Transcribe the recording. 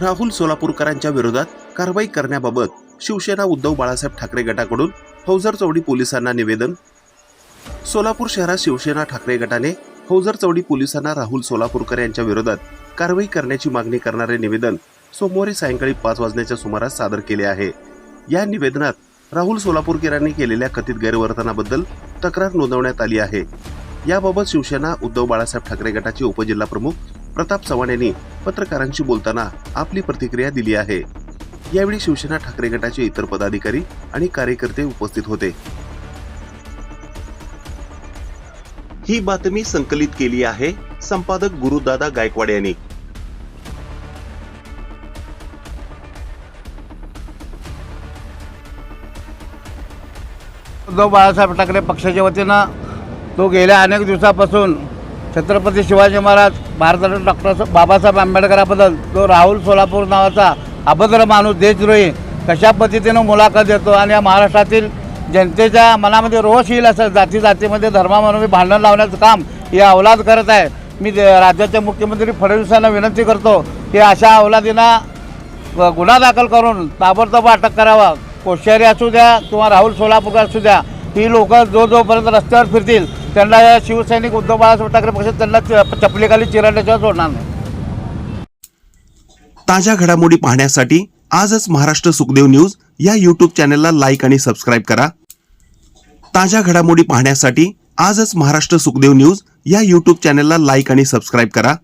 राहुल सोलापूरकरांच्या विरोधात कारवाई करण्याबाबत शिवसेना उद्धव बाळासाहेब ठाकरे गटाकडून हौजर चौडी पोलिसांना निवेदन. सोलापूर शहरात शिवसेना ठाकरे गटाने हौजर चौडी पोलिसांना राहुल सोलापूरकर यांच्या विरोधात कारवाई करण्याची मागणी करणारे निवेदन सोमवारी सायंकाळी पाच वाजण्याच्या सुमारास सादर केले आहे. या निवेदनात राहुल सोलापूरकरांनी केलेल्या कथित गैरवर्तनाबद्दल तक्रार नोंदवण्यात आली आहे. याबाबत शिवसेना उद्धव बाळासाहेब ठाकरे गटाचे उपजिल्हा प्रमुख प्रताप चव्हाण यांनी पत्रकारांशी बोलताना आपली प्रतिक्रिया दिली आहे. यावेळी शिवसेना ठाकरे गटाचे इतर पदाधिकारी आणि कार्यकर्ते उपस्थित होते. ही बातमी संकलित केली आहे संपादक गुरुदादा गायकवाड यांनी. उद्धव बाळासाहेब ठाकरे पक्षाच्या वतीनं तो गेल्या अनेक दिवसापासून छत्रपती शिवाजी महाराज भारतरत्न डॉक्टर बाबासाहेब आंबेडकराबद्दल तो राहुल सोलापूर नावाचा अभद्र माणूस देशद्रोही कशा पद्धतीनं मुलाखत देतो आणि या महाराष्ट्रातील जनतेच्या मनामध्ये रोष येईल असं जाती जातीमध्ये धर्मामध्ये भांडण लावण्याचं काम हे अवलाद करत आहे. मी दे- राज्याचे मुख्यमंत्री फडणवीसांना विनंती करतो की अशा अवलादींना गुन्हा दाखल करून ताबडतोब अटक करावा. कोश्यारी असू द्या किंवा राहुल सोलापूरकर असू द्या ही लोक जो जोपर्यंत रस्त्यावर फिरतील. त्यांना या शिवसैनिक उद्धव बाळासाहेब ठाकरे पक्षात त्यांना च- चपलीखाली चिरडल्याशिवाय सोडणार नाही. ताज्या घडामोडी पाहण्यासाठी आजच महाराष्ट्र सुखदेव न्यूज या यूट्यूब चॅनलला लाईक आणि सबस्क्राईब करा. ताज्या घडामोडी पाहण्यासाठी आजच महाराष्ट्र सुखदेव न्यूज या यूट्यूब चॅनलला लाईक आणि सबस्क्राईब करा.